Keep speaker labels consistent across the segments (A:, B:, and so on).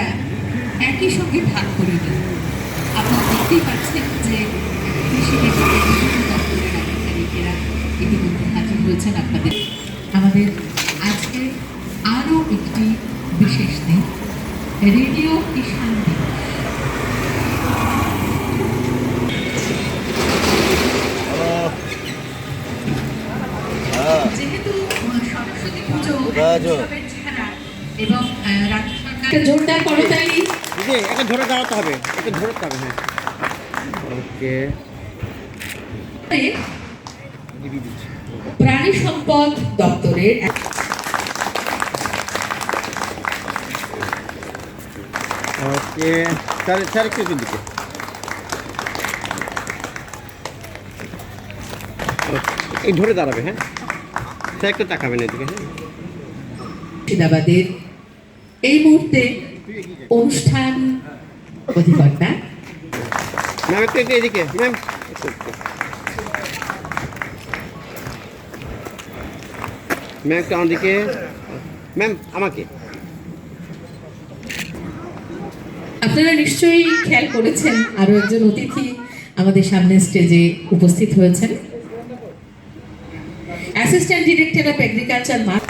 A: আমরা একই সঙ্গে ভাগ করে নিই আপনারা দেখতেই পাচ্ছেন যে কৃষি আপনাদের। আমাদের আজকে আরও একটি বিশেষ দিন রেডিও কিষাণ দিবস। যেহেতু সরস্বতী পুজো এবং
B: ধরে দাঁড়াতে হবে ধরে হবে হ্যাঁ। ওকে।
A: প্রাণী সম্পদ দপ্তরের
B: ওকে। স্যার স্যার একটু একটু দিকে। এই ধরে দাঁড়াবে হ্যাঁ। স্যার একটু তাকাবেন এদিকে হ্যাঁ।
A: মুর্শিদাবাদের এই মুহূর্তে অনুষ্ঠান অধিকর্তা
B: ম্যাম একটু একটু এদিকে ম্যাম একটু। আমাকে।
A: আপনারা নিশ্চয়ই খেয়াল করেছেন আরও একজন অতিথি আমাদের সামনে স্টেজে উপস্থিত হয়েছেন। অ্যাসিস্ট্যান্ট ডিরেক্টর অফ এগ্রিকালচার মার্ক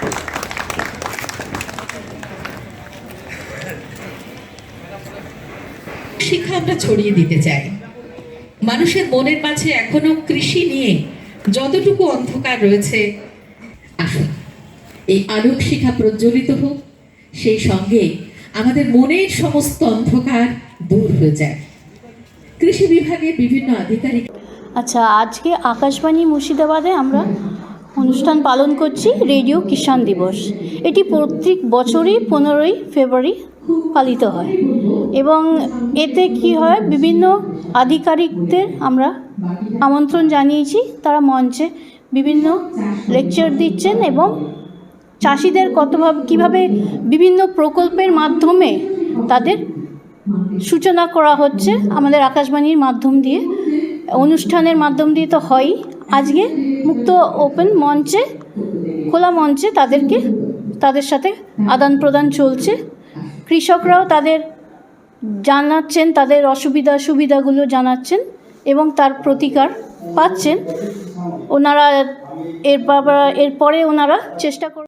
A: শিক্ষা আমরা ছড়িয়ে দিতে চাই। মানুষের মনের মাঝে এখনও কৃষি নিয়ে যতটুকু অন্ধকার রয়েছে এই আলোক শিখা প্রজ্বলিত হোক, সেই সঙ্গে আমাদের মনের সমস্ত অন্ধকার দূর হয়ে যায় কৃষি বিভাগের বিভিন্ন আধিকারিক
C: আচ্ছা আজকে আকাশবাণী মুর্শিদাবাদে আমরা অনুষ্ঠান পালন করছি রেডিও কিষাণ দিবস। এটি প্রত্যেক বছরই পনেরোই ফেব্রুয়ারি পালিত হয়। এবং এতে কি হয়? বিভিন্ন আধিকারিকদের আমরা আমন্ত্রণ জানিয়েছি। তারা মঞ্চে বিভিন্ন লেকচার দিচ্ছেন এবং চাষিদের কতভাবে, কীভাবে বিভিন্ন প্রকল্পের মাধ্যমে তাদের সূচনা করা হচ্ছে, আমাদের আকাশবাণীর মাধ্যম দিয়ে, অনুষ্ঠানের মাধ্যম দিয়ে তো হয়ই আজকে মুক্ত ওপেন মঞ্চে, খোলা মঞ্চে তাদেরকে, তাদের সাথে আদান প্রদান চলছে। কৃষকরাও তাদের জানাচ্ছেন, তাদের অসুবিধা সুবিধাগুলো জানাচ্ছেন এবং তার প্রতিকার পাচ্ছেন। ওনারা এর এরপরে ওনারা চেষ্টা কর